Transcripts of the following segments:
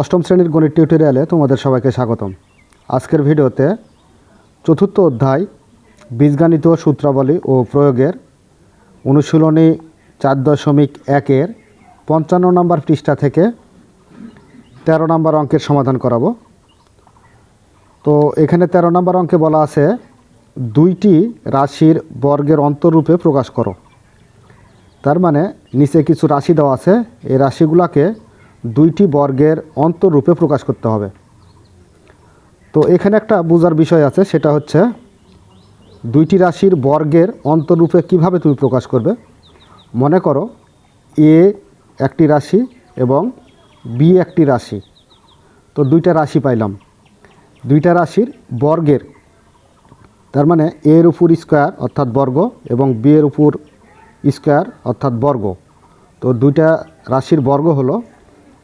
অষ্টম শ্রেণির গণিত টিউটোরিয়ালে তোমাদের সবাইকে স্বাগতম। আজকের ভিডিওতে চতুর্থ অধ্যায় বীজগাণিত সূত্রাবলী ও প্রয়োগের অনুশীলনী চার দশমিক একের পঞ্চান্ন নম্বর পৃষ্ঠা থেকে তেরো নম্বর অঙ্কের সমাধান করাবো। তো এখানে তেরো নম্বর অঙ্কে বলা আছে, দুইটি রাশির বর্গের অন্তরূপে প্রকাশ করো। তার মানে নিচে কিছু রাশি দেওয়া আছে, এই রাশিগুলোকে দুইটি বর্গের অন্তরূপে প্রকাশ করতে হবে। তো এখানে একটা বোঝার বিষয় আছে, সেটা হচ্ছে দুইটি রাশির বর্গের অন্তরূপে কীভাবে তুমি প্রকাশ করবে? মনে করো এ একটি রাশি এবং বি একটি রাশি। তো দুইটা রাশি পাইলাম। দুইটা রাশির বর্গের, তার মানে এর উপর স্কোয়ার অর্থাৎ বর্গ এবং বি এর উপর স্কোয়ার অর্থাৎ বর্গ। তো দুইটা রাশির বর্গ হলো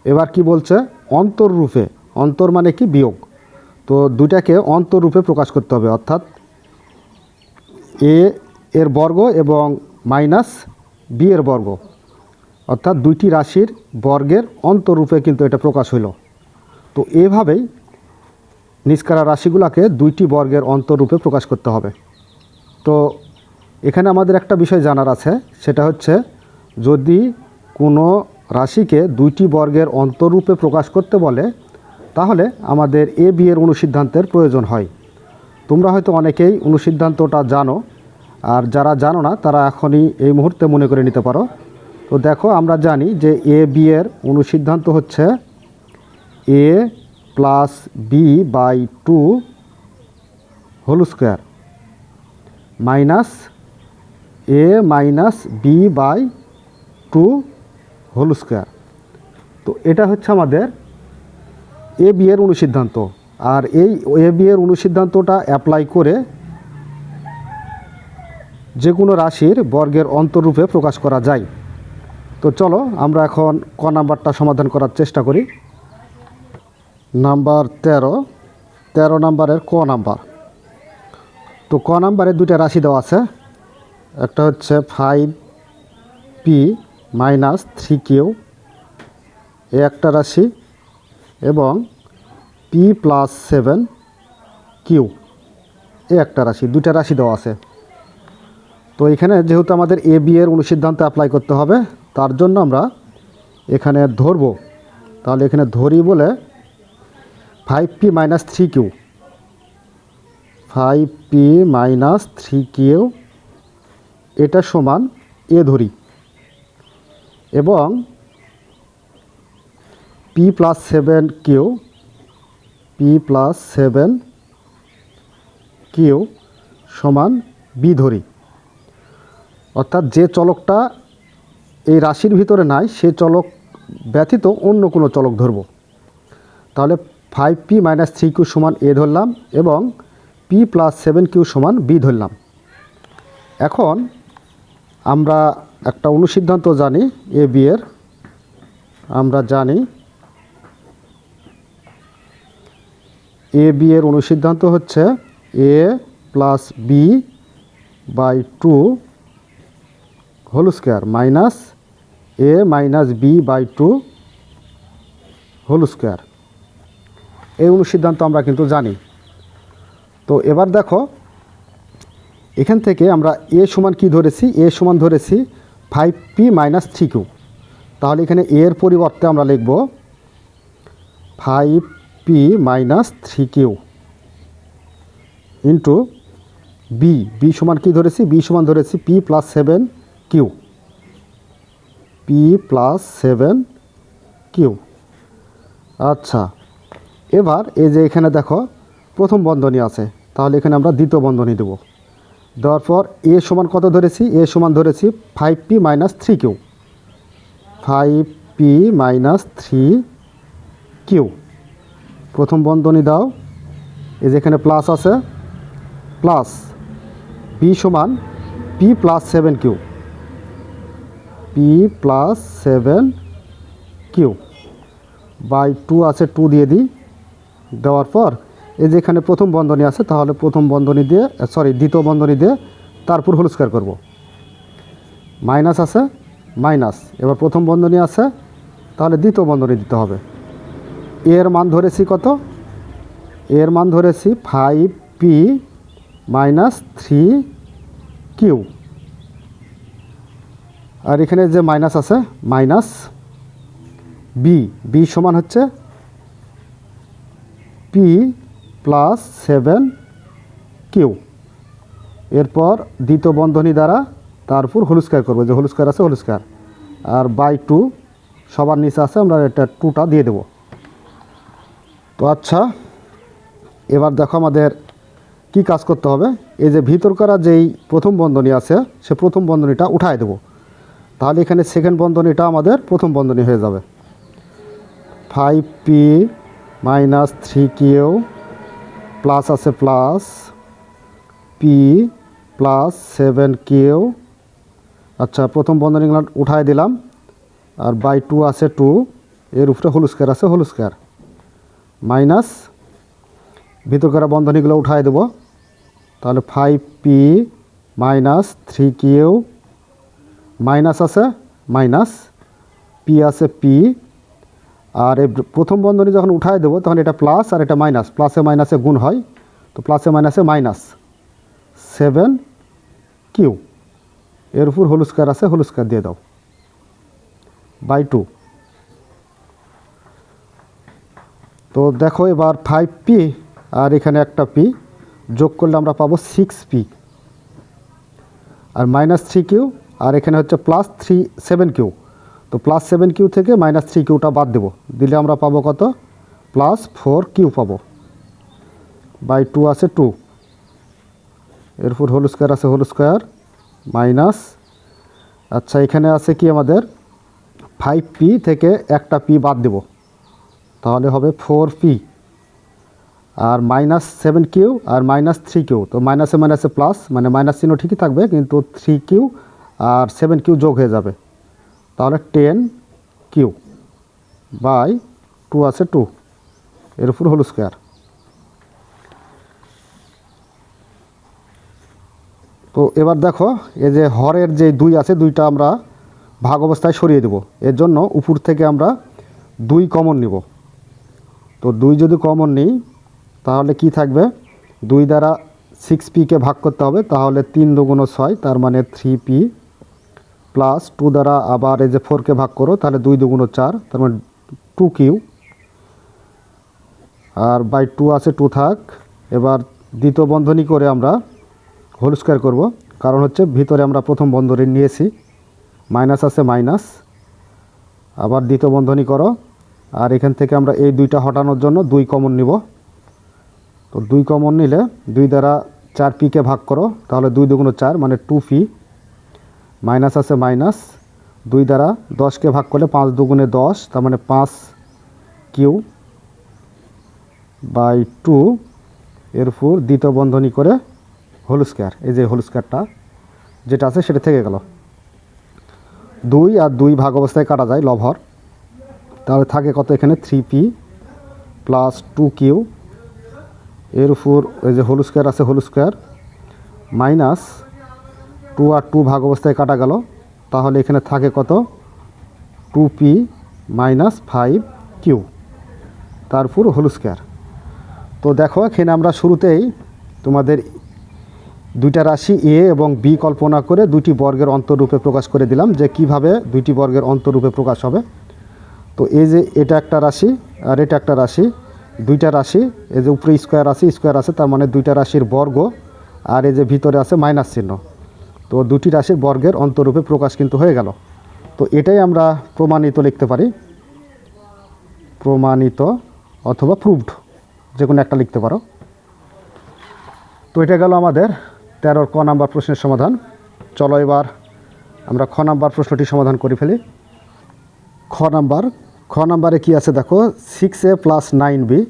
এবার কি বলছে? অন্তররূপে অন্তর মানে কি? বিয়োগ। তো দুইটাকে অন্তররূপে প্রকাশ করতে হবে, অর্থাৎ এ এর বর্গ এবং মাইনাস বি এর বর্গ। অর্থাৎ দুইটি রাশির বর্গের অন্তররূপে কিন্তু এটা প্রকাশ হইল। তো এভাবেই নিষ্কারা রাশিগুলোকে দুইটি বর্গের অন্তররূপে প্রকাশ করতে হবে। তো এখানে আমাদের একটা বিষয় জানার আছে, সেটা হচ্ছে যদি কোনো রাশিকে দুইটি বর্গের অন্তররূপে প্রকাশ করতে বলে, তাহলে আমাদের এ বি এর অনুসিদ্ধান্তের প্রয়োজন হয়। তোমরা হয়তো অনেকেই অনুসিদ্ধান্তটা জানো, আর যারা জানো না, তারা এখনই এই মুহূর্তে মনে করে নিতে পারো। তো দেখো, আমরা জানি যে এ বি এর অনুসিদ্ধান্ত হচ্ছে A plus B by two whole square minus A minus B by two whole square তো এটা হচ্ছে আমাদের এ বি এর অনুসিদ্ধান্ত। আর এই এ বি এর অনুসিদ্ধান্তটা অ্যাপ্লাই করে যে কোনো রাশির বর্গের অন্তরূপে প্রকাশ করা যায়। তো চলো আমরা এখন ক নাম্বারটা সমাধান করার চেষ্টা করি। নাম্বার তেরো। তেরো নাম্বারের ক নাম্বার। তো ক নাম্বারে দুইটা রাশি দেওয়া আছে। একটা হচ্ছে five P minus three Q, এ একটা রাশি, এবং পি প্লাস সেভেন কিউ, এ একটা রাশি, দুইটা রাশি দেওয়া আছে। তো এখানে যেহেতু আমাদের এ বি এর অনুসিদ্ধান্ত অ্যাপ্লাই করতে হবে, তার জন্য আমরা এখানে ধরব। তাহলে এখানে ধরি বলে five P minus three Q five P minus three Q এটা সমান এ ধরি। এবং P plus seven Q P plus seven Q সমান বি ধরি। অর্থাৎ যে চলকটা এই রাশির ভিতরে নাই, সে চলক ব্যতীত অন্য কোনো চলক ধরব। তাহলে five P minus three Q সমান এ ধরলাম এবং পি প্লাস সেভেন কিউ সমান বি ধরলাম। এখন আমরা একটা অনুসিদ্ধান্ত জানি, এ বি এর আমরা জানি এ বি এর অনুসিদ্ধান্ত হচ্ছে A plus B by two whole square minus A minus B by two whole square. এই অনুসিদ্ধান্ত আমরা কিন্তু জানি। তো এবার দেখো, এখান থেকে আমরা এ সমান কি ধরেছি? এ সমান ধরেছি five P minus three Q তাহলে এখানে এর পরিবর্তে আমরা লিখব five P minus three Q into B B সমান কি ধরেছি? বি সমান ধরেছি P plus seven Q P plus seven Q আচ্ছা এবার এই যে এখানে দেখো, প্রথম বন্ধনী আছে। তাহলে এখানে আমরা দ্বিতীয় বন্ধনী দেব। দেওয়ার পর এ সমান কত ধরেছি? এ সমান ধরেছি five P minus three Q five P minus three Q প্রথম বন্ধনী দাও। এই যেখানে প্লাস আছে। প্লাস পি সমান P plus seven Q P plus seven Q by two আছে টু দিয়ে দিই। দেওয়ার পর এই যেখানে প্রথম বন্ধনী আছে, তাহলে প্রথম বন্ধনী দিয়ে সরি দ্বিতীয় বন্ধনী দিয়ে তারপর হোল স্কোয়ার করব। মাইনাস আছে মাইনাস এবার প্রথম বন্ধনী আছে, তাহলে দ্বিতীয় বন্ধনী দিতে হবে। এর মান ধরেছি কত? এর মান ধরেছি five P minus three Q আর এখানে যে মাইনাস আছে মাইনাস বি বি সমান হচ্ছে পি প্লাস সেভেন কিউ এরপর দ্বিতীয় বন্ধনী দ্বারা তারপর হলুস্কার করব, যে হলুস্কার আছে হলুস্কার আর বাই টু সবার নিচে আছে, আমরা এটা টুটা দিয়ে দেব। তো আচ্ছা এবার দেখো আমাদের কি কাজ করতে হবে? এই যে ভিতর করা যেই প্রথম বন্ধনী আছে, সে প্রথম বন্ধনীটা উঠায় দেব। তাহলে এখানে সেকেন্ড বন্ধনীটা আমাদের প্রথম বন্ধনী হয়ে যাবে। Five P minus three Q plus আছে plus P plus seven Q. আচ্ছা প্রথম বন্ধনীগুলো উঠায় দিলাম। আর বাই টু আছে টু, এর উপরে হলুস্কার আছে হলুস্কার মাইনাস, ভিতরকার বন্ধনীগুলো উঠায় দেবো। তাহলে five P minus three Q. Minus আছে, মাইনাস পি আছে পি আর এই প্রথম বন্ধনী যখন উঠায় দেবো, তখন এটা প্লাস আর এটা মাইনাস প্লাসে মাইনাসে গুণ হয়। তো প্লাসে মাইনাসে মাইনাস সেভেন কিউ এর উপর হলুস্কার আছে হলুস্কার দিয়ে দাও। বাই টু তো দেখো এবার ফাইভ পি আর এখানে একটা পি যোগ করলে আমরা পাবো সিক্স পি আর মাইনাস থ্রি কিউ আর এখানে হচ্ছে প্লাস থ্রি সেভেন কিউ তো প্লাস সেভেন কিউ থেকে মাইনাস থ্রি কিউটা বাদ দেবো। দিলে আমরা পাবো কত? প্লাস ফোর কিউ পাবো। বাই টু আছে টু এরপর হোল স্কোয়ার আছে হোল স্কোয়ার মাইনাস আচ্ছা এখানে আছে কি আমাদের? ফাইভ পি থেকে একটা পি বাদ দেব। তাহলে হবে ফোর পি আর মাইনাস সেভেন কিউ আর মাইনাস থ্রি কিউ তো মাইনাসে মাইনাসে প্লাস মানে মাইনাস চিহ্ন ঠিকই থাকবে, কিন্তু থ্রি কিউ আর সেভেন কিউ যোগ হয়ে যাবে। তাহলে টেন কিউ বাই টু আছে টু এর উপর হোল স্কোয়ার তো এবার দেখো, এই যে হরের যে দুই আছে, দুইটা আমরা ভাগ অবস্থায় সরিয়ে দেব। এর জন্য উপর থেকে আমরা দুই কমন নিব। তো দুই যদি কমন নিই, তাহলে কি থাকবে? দুই দ্বারা সিক্স পিকে ভাগ করতে হবে, তাহলে তিন দুগুণ ছয়, তার মানে থ্রি পি প্লাস টু দ্বারা আবার এই যে ফোরকে ভাগ করো, তাহলে দুই দুগুণ চার, তার মানে টু কিউ আর বাই টু আছে টু থাক। এবার দ্বিতীয় বন্ধনী করে আমরা হোল স্কোয়ার করব। কারণ হচ্ছে ভিতরে আমরা প্রথম বন্ধনী নিয়েছি। মাইনাস আছে মাইনাস আবার দ্বিতীয় বন্ধনী করো। আর এখান থেকে আমরা এই দুইটা হটানোর জন্য দুই কমন নিব। তো দুই কমন নিলে দুই দ্বারা চার পিকে ভাগ করো, তাহলে দুই দুগুণ চার মানে টু পি মাইনাস আছে মাইনাস দুই দ্বারা দশকে ভাগ করলে পাঁচ দুগুণে দশ, তার মানে পাঁচ কিউ বাই টু এর উপর দ্বিতীয় বন্ধনী করে হোল স্কোয়ার, এই যে হোল স্কোয়ারটা যেটা আছে সেটা থেকে গেল। দুই আর দুই ভাগ অবস্থায় কাটা যায় লভর তাহলে থাকে কত এখানে? Three P plus two Q এর উপর এই যে হোল স্কোয়ার আছে হোল স্কোয়ার, মাইনাস টু আর টু ভাগ অবস্থায় কাটা গেল। তাহলে এখানে থাকে কত? Two P minus five Q. তারপর হোল স্কোয়ার। তো দেখো, এখানে আমরা শুরুতেই তোমাদের দুইটা রাশি এ এবং বি কল্পনা করে দুইটি বর্গের অন্তরূপে প্রকাশ করে দিলাম যে কীভাবে দুইটি বর্গের অন্তরূপে প্রকাশ হবে। তো এই যে এটা একটা রাশি আর এটা একটা রাশি, দুইটা রাশি, এই যে উপরে স্কোয়ার আছে স্কোয়ার আছে, তার মানে দুইটা রাশির বর্গ, আর এই যে ভিতরে আছে মাইনাস চিহ্ন। তো দুটি রাশির বর্গের অন্তরূপে প্রকাশ কিন্তু হয়ে গেল। তো এটাই আমরা প্রমাণিত লিখতে পারি। প্রমাণিত অথবা প্রুভড যে কোনো একটা লিখতে পারো। তো এটা গেল আমাদের তেরোর ক নাম্বার প্রশ্নের সমাধান। চলো এবার আমরা খ নাম্বার প্রশ্নটি সমাধান করে ফেলি। খ নাম্বার, খ নাম্বারে কি আছে দেখো? Six A plus nine B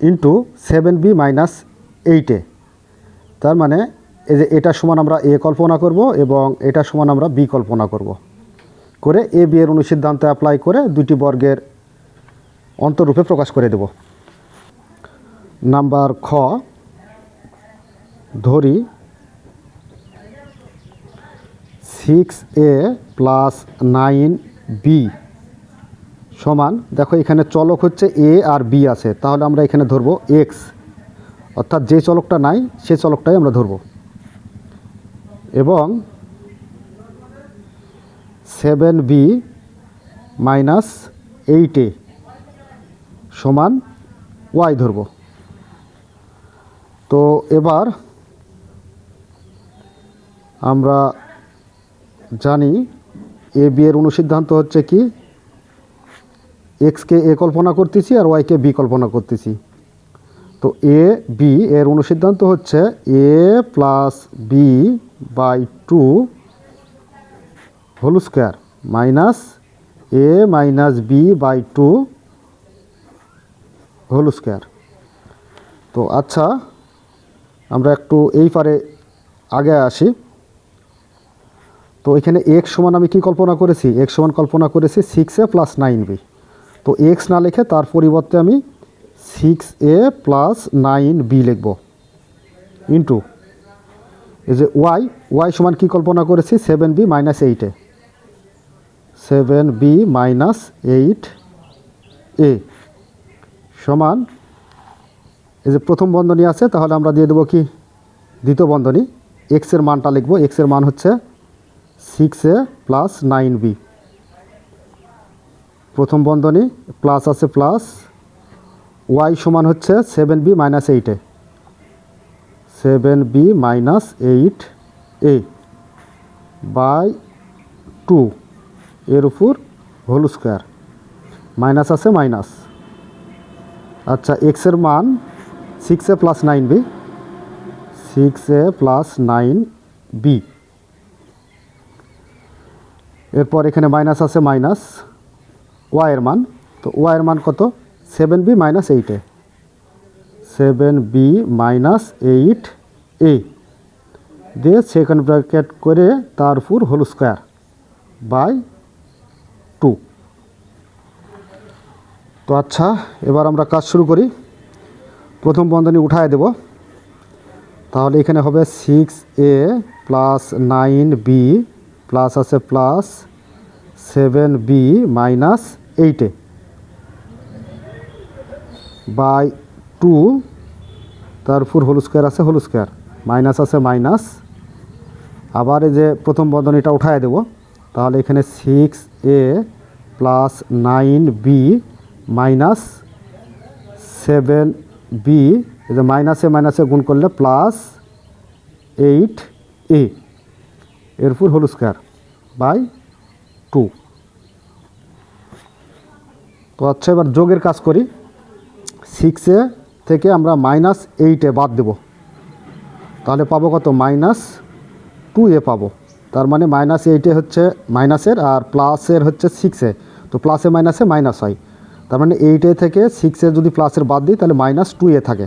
into seven B minus eight A তার মানে এই যে এটা সমান আমরা এ কল্পনা করব এবং এটা সমান আমরা বি কল্পনা করব। করে এ, বি এর অনুসিদ্ধান্ত অ্যাপ্লাই করে দুটি বর্গের অন্তরূপে প্রকাশ করে দেব। নাম্বার খ, ধরি six A plus nine B সমান, দেখো এখানে চলক হচ্ছে এ আর বি আছে, তাহলে আমরা এখানে ধরবো এক্স অর্থাৎ যে চলকটা নাই, সে চলকটাই আমরা ধরবো। এবং seven B minus eight A সমান ওয়াই ধরব। তো এবার আমরা জানি এ বি এর অনুসিদ্ধান্ত হচ্ছে কি? এক্সকে এ কল্পনা করতেছি আর ওয়াইকে বি কল্পনা করতেছি। তো এ বি এর অনুসিদ্ধান্ত হচ্ছে A plus B by two whole square minus A minus B by two whole square. তো আচ্ছা আমরা একটু এই পারে আগে আসি। তো এখানে এক্স সমান আমি কি কল্পনা করেছি? এক্স সমান কল্পনা করেছি six A plus nine B তো এক্স না লিখে তার পরিবর্তে আমি six A plus nine B লিখব। ইন্টু এই যে ওয়াই ওয়াই সমান কি কল্পনা করেছি? সেভেন বি মাইনাস এইটে seven B minus eight A সমান, এই যে প্রথম বন্ধনী আছে, তাহলে আমরা দিয়ে দেবো কি? দ্বিতীয় বন্ধনী। এক্সের মানটা লিখব। এক্সের মান হচ্ছে six A plus nine B প্রথম বন্ধনী প্লাস আছে প্লাস ওয়াই সমান হচ্ছে সেভেন বি মাইনাস এইটে seven B minus eight A by two এর উপর হোল স্কোয়ার মাইনাস আছে মাইনাস আচ্ছা এক্সের মান six A plus nine B six A plus nine B এরপর এখানে মাইনাস আছে মাইনাস ওয়াইয়ের মান। তো ওয়াইয়ের মান কত? সেভেন বি মাইনাস এইটে seven B minus eight A দিয়ে সেকেন্ড ব্র্যাকেট করে তার উপর হোল স্কোয়ার বাই টু তো আচ্ছা এবার আমরা কাজ শুরু করি। প্রথম বন্ধনী উঠায় দেব। তাহলে এখানে হবে six A plus nine B plus আছে প্লাস সেভেন বি মাইনাস এইটে বাই টু তারপর হোল স্কোয়ার আছে হোল স্কোয়ার মাইনাস আছে মাইনাস আবার এই যে প্রথম বন্ধনীটা উঠায় দেব, তাহলে এখানে six A plus nine B minus seven B এই যে মাইনাসে মাইনাসে গুণ করলে প্লাস এইট এ এরপর হোল স্কোয়ার বাই টু তো আচ্ছা এবার যোগের কাজ করি। সিক্সে থেকে আমরা মাইনাস এইটে বাদ দেব। তাহলে পাবো কত? মাইনাস টু এ পাবো। তার মানে মাইনাস এইটে হচ্ছে মাইনাসের আর প্লাসের হচ্ছে সিক্সে তো প্লাসে মাইনাসে মাইনাস হয়। তার মানে এইটে থেকে সিক্সে যদি প্লাসের বাদ দিই, তাহলে মাইনাস টু এ থাকে।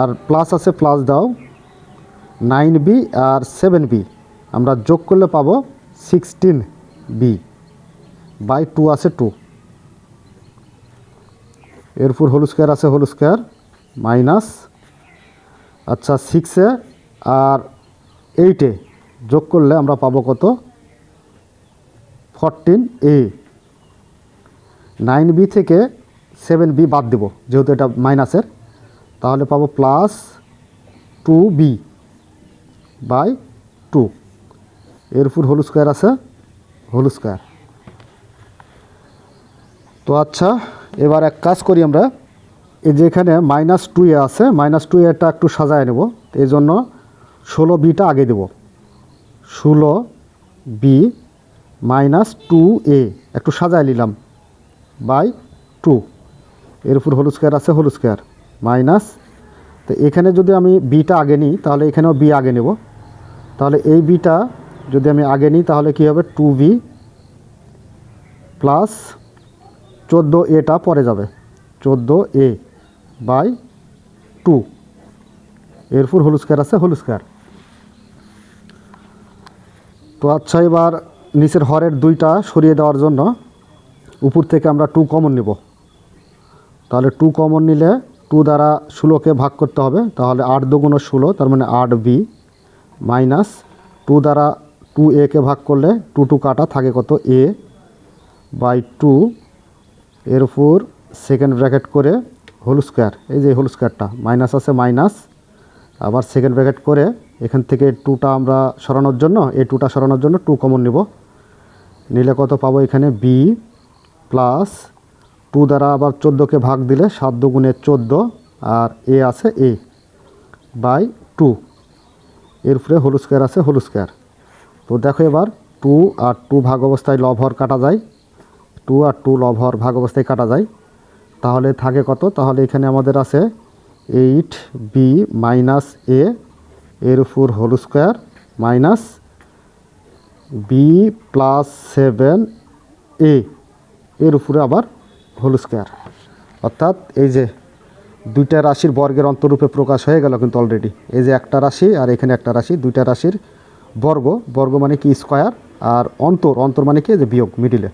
আর প্লাস আছে প্লাস দাও। নাইন বি আর সেভেন বি আমরা যোগ করলে পাবো সিক্সটিন বি বাই টু আছে টু এরপর হোল স্কোয়ার আছে হোল স্কোয়ার মাইনাস আচ্ছা সিক্সে আর এইটে যোগ করলে আমরা পাবো কত? ফরটিন এ নাইন বি থেকে সেভেন বি বাদ দেব, যেহেতু এটা মাইনাসের। তাহলে পাবো plus two B by two এরপর হোল স্কোয়ার আছে হোল স্কোয়ার তো আচ্ছা এবার এক কাজ করি আমরা। এই যে এখানে মাইনাস টু এ আছে মাইনাস টু এটা একটু সাজায় নেব। এই জন্য ষোলো বিটা আগে দেব। ষোলো বি মাইনাস টু এ একটু সাজায় নিলাম। বাই টু এর উপর হোল স্কোয়ার আছে হোল স্কোয়ার মাইনাস তো এখানে যদি আমি বিটা আগে নিই, তাহলে এখানেও বি আগে নেব। তাহলে এই বিটা যদি আমি আগে নিই, তাহলে কী হবে? টু বি প্লাস চোদ্দ এটা পরে যাবে। চোদ্দ এ বাই টু। এরপর হোল স্কোয়ার আছে হোল স্কোয়ার তো আচ্ছা এবার নিচের হরের দুইটা সরিয়ে দেওয়ার জন্য উপর থেকে আমরা টু কমন নেব। তাহলে টু কমন নিলে টু দ্বারা ষোলোকে ভাগ করতে হবে। তাহলে আট দুগুণ ষোলো, তার মানে আট বি মাইনাস টু দ্বারা টু একে ভাগ করলে টু টু কাটা থাকে কত? এ বাই টু এর উপর সেকেন্ড ব্র্যাকেট করে হোল স্কোয়ার এই যে হোল স্কোয়ারটা মাইনাস আছে মাইনাস আবার সেকেন্ড ব্র্যাকেট করে এখান থেকে টুটা আমরা সরানোর জন্য, এই টুটা সরানোর জন্য টু কমন নিব। নিলে কত পাবো এখানে বি প্লাস টু দ্বারা আবার চোদ্দোকে ভাগ দিলে সাত দুগুণে চোদ্দ, আর এ আছে এ বাই টু এর উপরে হোল স্কোয়ার আছে হোল স্কোয়ার তো দেখো এবার টু আর টু ভাগ অবস্থায় লব হর কাটা যায়। টু আর টু লব হর ভাগ অবস্থায় কাটা যায়। তাহলে থাকে কত? তাহলে এখানে আমাদের আছে এইট বি মাইনাস এ, এর উপর whole square minus B plus seven A, এর উপরে আবার হোল স্কোয়ার। অর্থাৎ এই যে দুইটা রাশির বর্গের অন্তরূপে প্রকাশ হয়ে গেল কিন্তু অলরেডি এই যে একটা রাশি আর এখানে একটা রাশি, দুইটা রাশির বর্গ। বর্গ মানে কি? স্কোয়ার। আর অন্তর অন্তর মানে কি? যে বিয়োগ মিডিলে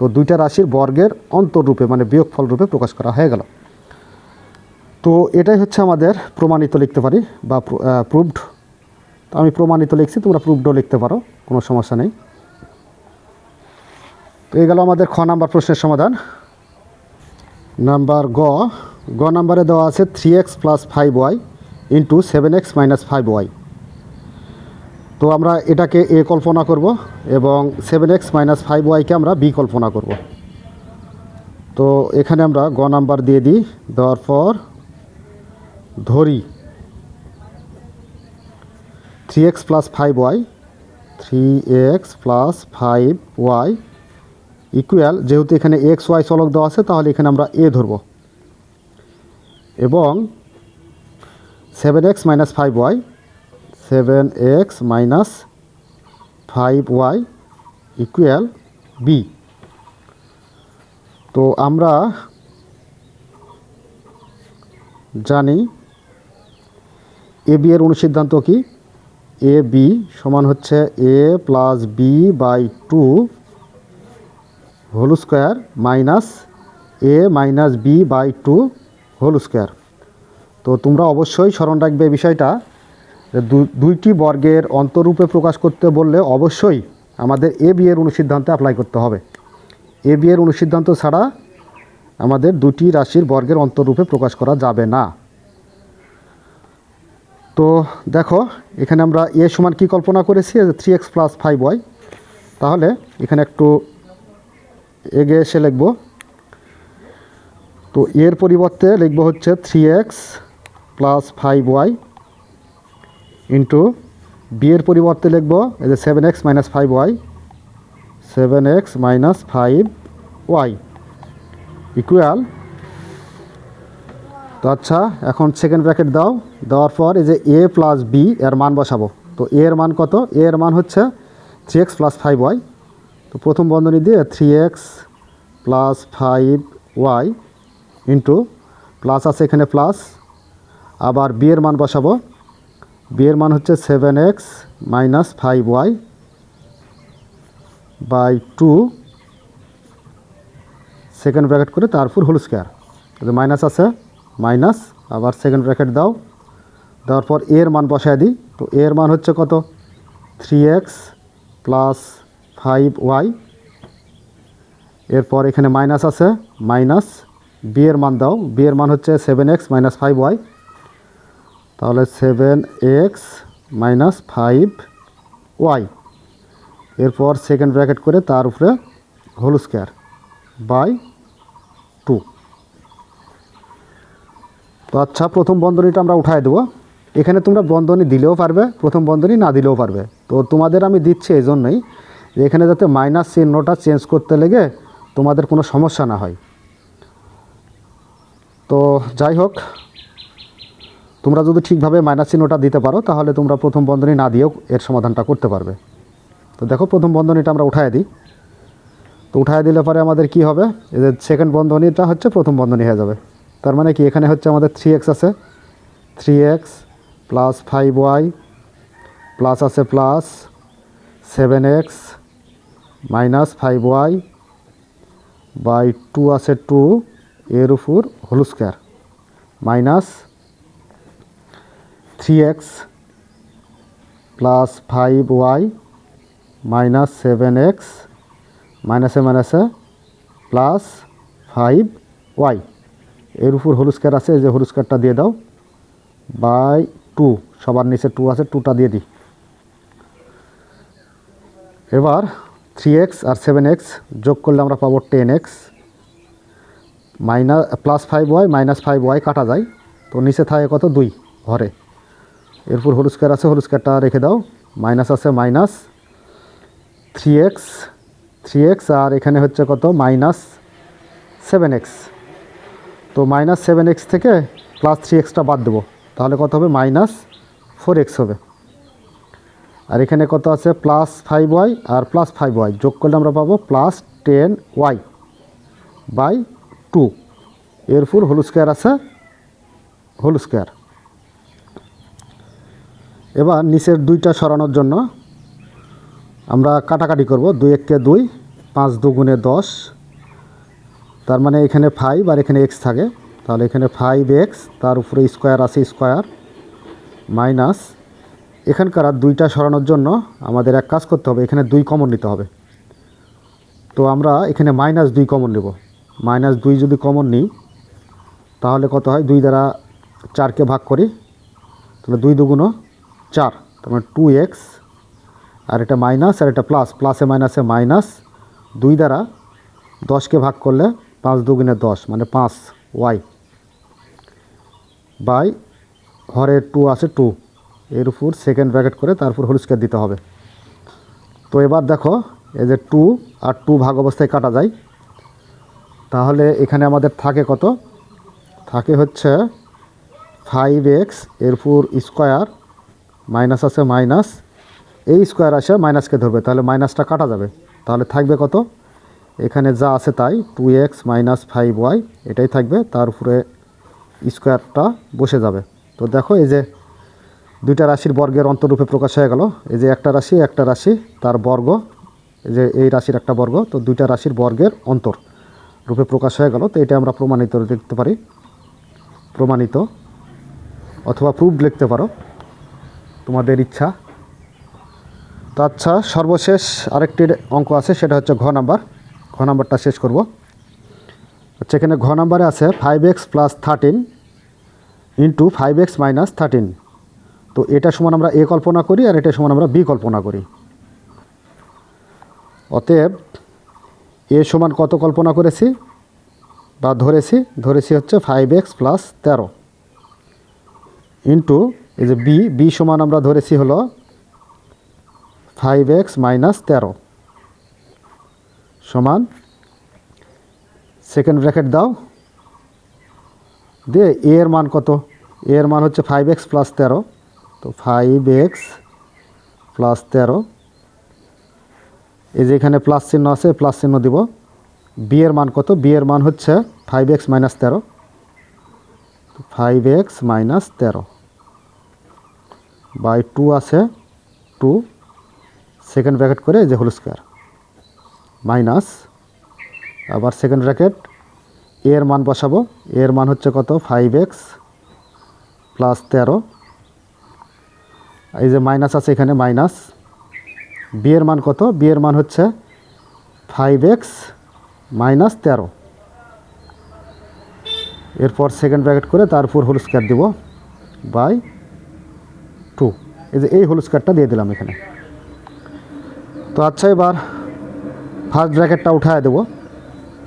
তো দুইটা রাশির বর্গের অন্তররূপে মানে বিয়োগফল রূপে প্রকাশ করা হয়ে গেল। তো এটাই হচ্ছে আমাদের প্রমাণিত লিখতে পারি বা প্রুভড তো আমি প্রমাণিত লিখছি, তোমরা প্রুভডও লিখতে পারো, কোনো সমস্যা নেই। তো এই গেল আমাদের খ নাম্বার প্রশ্নের সমাধান। নাম্বার গ গ নাম্বারে দেওয়া আছে three X plus five Y into seven X minus five Y তো আমরা এটাকে এ কল্পনা করব এবং সেভেন এক্স মাইনাস ফাইভ ওয়াইকে আমরা বি কল্পনা করব। তো এখানে আমরা গ নাম্বার দিয়ে দিই। দেওয়ার পর ধরি three X plus five Y, three X plus five Y equal, যেহেতু এখানে এক্স ওয়াই চলক দেওয়া আছে, তাহলে এখানে আমরা এ ধরব। এবং seven X minus five Y seven X minus five Y equal B তো আমরা জানি এ বি এর অনুসিদ্ধান্ত কি? এ বি সমান হচ্ছে A plus B by two whole square minus A minus B by two whole square তো তোমরা অবশ্যই স্মরণ রাখবে বিষয়টা। দুইটি বর্গের অন্তরূপে প্রকাশ করতে বললে অবশ্যই আমাদের এ বি এর অনুসিদ্ধান্তে অ্যাপ্লাই করতে হবে। এ বি এর অনুসিদ্ধান্ত ছাড়া আমাদের দুটি রাশির বর্গের অন্তরূপে প্রকাশ করা যাবে না। তো দেখো, এখানে আমরা এ সমান কি কল্পনা করেছি? Three X plus five Y তাহলে এখানে একটু এগিয়ে এসে লিখব। তো এর পরিবর্তে লিখব হচ্ছে three X plus five Y into B এর পরিবর্তে লিখব এই যে seven X minus five Y seven X minus five Y equal তো আচ্ছা এখন সেকেন্ড ব্র্যাকেট দাও, দেওয়ার পর এই যে এ প্লাস বি এর মান বসাবো। তো এ এর মান কত? এ এর মান হচ্ছে three X plus five Y তো প্রথম বন্ধনী দিয়ে three X plus five Y into plus আছে এখানে প্লাস আবার বি এর মান বসাবো। বি এর মান হচ্ছে seven X minus five Y by two. Second bracket করে তারপর হোল স্কোয়ার। মাইনাস আছে, মাইনাস। আবার সেকেন্ড ব্র্যাকেট দাও। দেওয়ার পর এর মান বসায় দিই। তো এর মান হচ্ছে কত? Three X plus five Y. এরপর এখানে মাইনাস আছে, মাইনাস। বি এর মান দাও। বি এর মান হচ্ছে seven X minus five Y. তাহলে seven X minus five Y এরপর সেকেন্ড ব্র্যাকেট করে তার উপরে হোল স্কোয়ার বাই টু তো আচ্ছা প্রথম বন্ধনীটা আমরা উঠায় দেবো। এখানে তোমরা বন্ধনী দিলেও পারবে, প্রথম বন্ধনী না দিলেও পারবে। তো তোমাদের আমি দিচ্ছি এই জন্যই যে এখানে যাতে মাইনাস চিহ্নটা চেঞ্জ করতে লেগে তোমাদের কোনো সমস্যা না হয়। তো যাই হোক তোমরা যদি ঠিকভাবে মাইনাস চিহ্নটা দিতে পারো, তাহলে তোমরা প্রথম বন্ধনী না দিয়েও এর সমাধানটা করতে পারবে। তো দেখো, প্রথম বন্ধনীটা আমরা উঠায় দিই। তো উঠায় দিলে পরে আমাদের কি হবে? এই যে সেকেন্ড বন্ধনীটা হচ্ছে প্রথম বন্ধনী হয়ে যাবে। তার মানে কি? এখানে হচ্ছে আমাদের থ্রি এক্স আছে। Three x plus five y plus আছে plus seven x minus five y by two আছে টু এর উপর whole square minus three x plus five y minus seven x মাইনাসে মাইনাসে প্লাস ফাইভ ওয়াই এর উপর হলুদ স্কোয়ার আছে, এই যে হলুদ স্কোয়ারটা দিয়ে দাও। বাই টু সবার নিচে টু আছে টুটা দিয়ে দিই। এবার থ্রি এক্স আর সেভেন এক্স যোগ করলে আমরা পাবো ten x minus plus five y minus five y কাটা যায়। তো নিচে থাকে কত? দুই, ঘরে। এরপর হলুদ স্কোয়ার আছে হলুদ স্কোয়ারটা রেখে দাও। মাইনাস আছে minus three x three x আর এখানে হচ্ছে কত? মাইনাস সেভেন এক্স তো মাইনাস সেভেন এক্স থেকে প্লাস থ্রি এক্সটা বাদ দেবো। তাহলে কত হবে? মাইনাস ফোর এক্স হবে। আর এখানে কত আছে? প্লাস ফাইভ ওয়াই আর প্লাস ফাইভ ওয়াই যোগ করলে আমরা পাবো plus ten y by two এরপর হলুদ স্কোয়ার আছে হলুদ স্কোয়ার এবার নিচের দুইটা সরানোর জন্য আমরা কাটাকাটি করব দুই এককে দুই, পাঁচ দুগুণে দশ। তার মানে এখানে ফাইভ আর এখানে এক্স থাকে। তাহলে এখানে ফাইভ এক্স তার উপরে স্কোয়ার আছে স্কোয়ার মাইনাস এখানকার দুইটা সরানোর জন্য আমাদের এক কাজ করতে হবে, এখানে দুই কমন নিতে হবে। তো আমরা এখানে মাইনাস দুই কমন নেব। মাইনাস দুই যদি কমন নিই, তাহলে কত হয়? দুই দ্বারা চারকে ভাগ করি, তাহলে দুই দুগুণ চার, তার মানে টু এক্স আর এটা মাইনাস আর এটা প্লাস প্লাসে মাইনাসে মাইনাস দুই দ্বারা দশকে ভাগ করলে পাঁচ দুগুণে দশ মানে পাঁচ ওয়াই বাই ঘরে টু আছে টু এর উপর সেকেন্ড ব্র্যাকেট করে তারপর হোল স্কোয়ার দিতে হবে। তো এবার দেখো, এই যে টু আর টু ভাগ অবস্থায় কাটা যায়, তাহলে এখানে আমাদের থাকে কত? থাকে হচ্ছে ফাইভ এক্স এরপর স্কোয়ার মাইনাস আছে মাইনাস এই স্কোয়ার আসে মাইনাসকে ধরবে, তাহলে মাইনাসটা কাটা যাবে। তাহলে থাকবে কত? এখানে যা আছে তাই two x minus five y এটাই থাকবে, তার উপরে স্কোয়ারটা বসে যাবে। তো দেখো এই যে দুইটা রাশির বর্গের অন্তরূপে প্রকাশ হয়ে গেল। এই যে একটা রাশি একটা রাশি, তার বর্গ, এই যে এই রাশির একটা বর্গ, তো দুইটা রাশির বর্গের অন্তর রূপে প্রকাশ হয়ে গেল। তো এটা আমরা প্রমাণিত লিখতে পারি। প্রমাণিত, অথবা প্রুফ লিখতে পারো। তোমাদের ইচ্ছা। তো আচ্ছা সর্বশেষ আরেকটি অঙ্ক আছে, সেটা হচ্ছে ঘ নাম্বার। ঘ নাম্বারটা শেষ করব। আচ্ছা এখানে ঘ নাম্বারে আছে five x plus thirteen into five x minus thirteen তো এটা সমান আমরা এ কল্পনা করি আর এটা সমান আমরা বি কল্পনা করি। অতএব এ সমান কত কল্পনা করেছি? বা ধরেছি ধরেছি হচ্ছে ফাইভ এক্স প্লাস তেরো। ইন্টু এই যে বি বি সমান আমরা ধরেছি হলো ফাইভ এক্স মাইনাস তেরো সমান সেকেন্ড ব্র্যাকেট দাও। দিয়ে এ এর মান কত? এ এর মান হচ্ছে ফাইভ এক্স প্লাস তেরো। তো ফাইভ এক্স প্লাস তেরো। এই যে এখানে প্লাস চিহ্ন আছে প্লাস চিহ্ন দিব। বি এর মান কত? বি এর মান হচ্ছে ফাইভ এক্স মাইনাস তেরো। ফাইভ এক্স মাইনাস তেরো। বাই টু আছে, টু সেকেন্ড ব্র্যাকেট করে যে হোল স্কোয়ার মাইনাস আবার সেকেন্ড ব্র্যাকেট এর মান বসাবো এর মান হচ্ছে কত? ফাইভ এক্স প্লাস তেরো, এই যে মাইনাস আছে এখানে মাইনাস বি এর মান কত? বি এর মান হচ্ছে ফাইভ এক্স মাইনাস তেরো, এরপর সেকেন্ড ব্র্যাকেট করে তারপর হোল স্কোয়ার দিব, বাই টু। এই যে এই হোল স্কোয়ারটা দিয়ে দিলাম এখানে। তো আচ্ছা এবার ফার্স্ট ব্র্যাকেটটা উঠায় দেবো।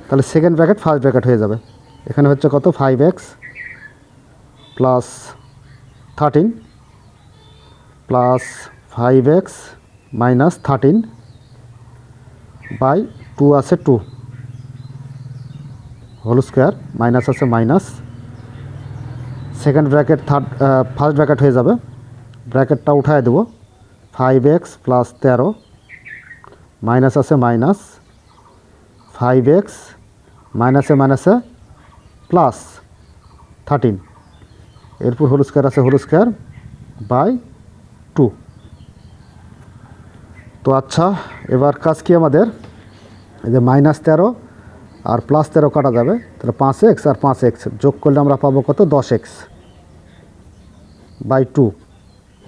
তাহলে সেকেন্ড ব্র্যাকেট ফার্স্ট ব্র্যাকেট হয়ে যাবে। এখানে হচ্ছে কত? Five x plus thirteen plus five x minus thirteen by two আছে টু হোল স্কোয়ার মাইনাস আছে minus second bracket third first bracket হয়ে যাবে। ব্র্যাকেটটা উঠায় দেবো। ফাইভ এক্স প্লাস তেরো মাইনাস আছে মাইনাস ফাইভ এক্স মাইনাসে মাইনাসে প্লাস থার্টিন এরপর হোল স্কোয়ার আছে হোল স্কোয়ার বাই টু তো আচ্ছা এবার কাজ কি আমাদের? এই যে মাইনাস তেরো আর প্লাস তেরো কাটা যাবে, তাহলে পাঁচ এক্স আর পাঁচ এক্স যোগ করলে আমরা পাবো কত? দশ এক্স বাই টু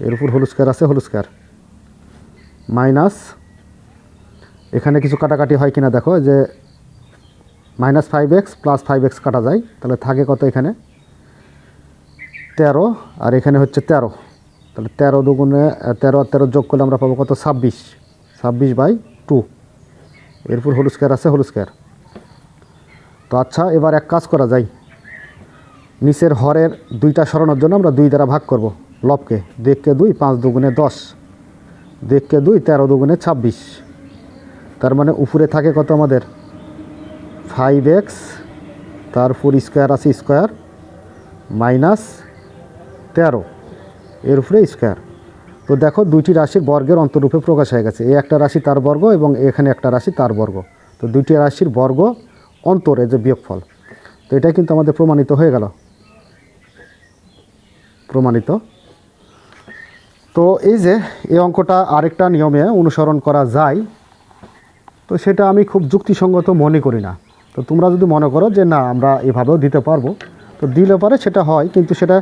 এর উপর হোল স্কোয়ার আছে হোল স্কোয়ার মাইনাস, এখানে কিছু কাটাকাটি হয় কিনা দেখো, যে minus five x plus five x কাটা যায়, তাহলে থাকে কত এখানে? তেরো, আর এখানে হচ্ছে তেরো। তাহলে তেরো দুগুণে তেরো আর তেরো যোগ করলে আমরা পাবো কত? ছাব্বিশ। ছাব্বিশ বাই টু এরপর হলুদ স্কোয়ার আছে হোল স্কোয়ার তো আচ্ছা এবার এক কাজ করা যায়। নিচের হরের দুইটা সরানোর জন্য আমরা দুই দ্বারা ভাগ করব। লবকে, দেখকে দুই, পাঁচ দুগুণে দশ, দেখকে দুই, তেরো দুগুণে ছাব্বিশ। তার মানে উপরে থাকে কত আমাদের? ফাইভ এক্স তারপর স্কোয়ার আছে স্কোয়ার মাইনাস তেরো, এর উপরে স্কোয়ার তো দেখো দুইটি রাশির বর্গের অন্তরূপে প্রকাশ হয়ে গেছে। এই একটা রাশি তার বর্গ এবং এখানে একটা রাশি তার বর্গ। তো দুইটি রাশির বর্গ অন্তরে যে বিয়োগফল, তো এটা কিন্তু আমাদের প্রমাণিত হয়ে গেল। প্রমাণিত তো এই যে এই অঙ্কটা আরেকটা নিয়মে অনুসরণ করা যায়, তো সেটা আমি খুব যুক্তিসঙ্গত মনে করি না। তো তোমরা যদি মনে করো যে না, আমরা এভাবেও দিতে পারব, তো দিলে পারে সেটা হয়, কিন্তু সেটা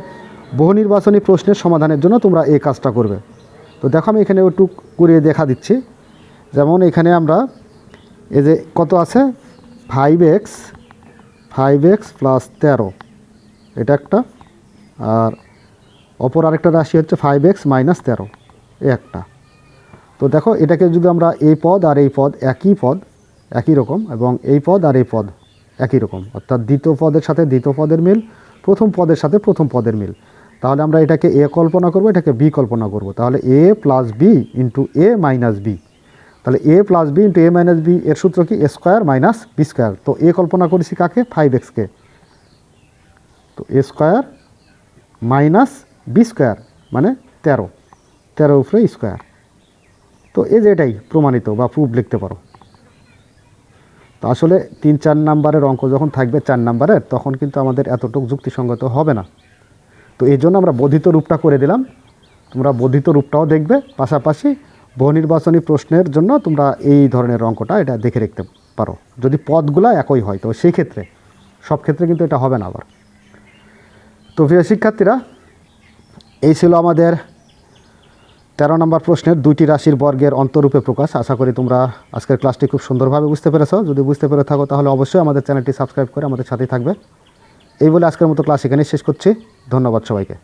বহু নির্বাচনী প্রশ্নের সমাধানের জন্য তোমরা এই কাজটা করবে। তো দেখো আমি এখানে একটু করিয়ে দেখা দিচ্ছি। যেমন এখানে আমরা এই যে কত আছে? Five x five x plus তেরো। এটা একটা। আর অপর আরেকটা রাশি হচ্ছে ফাইভ এক্স মাইনাস তেরো একটা। তো দেখো, এটাকে যদি আমরা এই পদ আর এই পদ একই পদ, একই রকম, এবং এই পদ আর এই পদ একই রকম, অর্থাৎ দ্বিতীয় পদের সাথে দ্বিতীয় পদের মিল, প্রথম পদের সাথে প্রথম পদের মিল। তাহলে আমরা এটাকে এ কল্পনা করব, এটাকে বি কল্পনা করব। তাহলে a plus b into a minus b তাহলে a plus b into a minus b এর সূত্র কি? A square minus b square তো এ কল্পনা করেছি কাকে? ফাইভ এক্সকে তো a square minus b square মানে তেরো। তেরো উপরে স্কোয়ার তো এই যে এটাই প্রমাণিত বা প্রুফ লিখতে পারো। তো আসলে তিন চার নাম্বারের অঙ্ক যখন থাকবে চার নাম্বারের, তখন কিন্তু আমাদের এতটুকু যুক্তিসঙ্গত হবে না। তো এই জন্য আমরা বর্ধিত রূপটা করে দিলাম। তোমরা বর্ধিত রূপটাও দেখবে, পাশাপাশি বহু নির্বাচনী প্রশ্নের জন্য তোমরা এই ধরনের অঙ্কটা এটা দেখে রাখতে পারো। যদি পদগুলো একই হয়, তো সেই ক্ষেত্রে, সব ক্ষেত্রে কিন্তু এটা হবে না আবার। তো প্রিয় শিক্ষার্থীরা এই ছিল আমাদের তেরো নম্বর প্রশ্নের দুইটি রাশির বর্গের অন্তরূপে প্রকাশ। আশা করি তোমরা আজকের ক্লাসটি খুব সুন্দরভাবে বুঝতে পেরেছ। যদি বুঝতে পেরে থাকো, তাহলে অবশ্যই আমাদের চ্যানেলটি সাবস্ক্রাইব করে আমাদের সাথেই থাকবে। এই বলে আজকের মতো ক্লাস এখানেই শেষ করছি। ধন্যবাদ সবাইকে।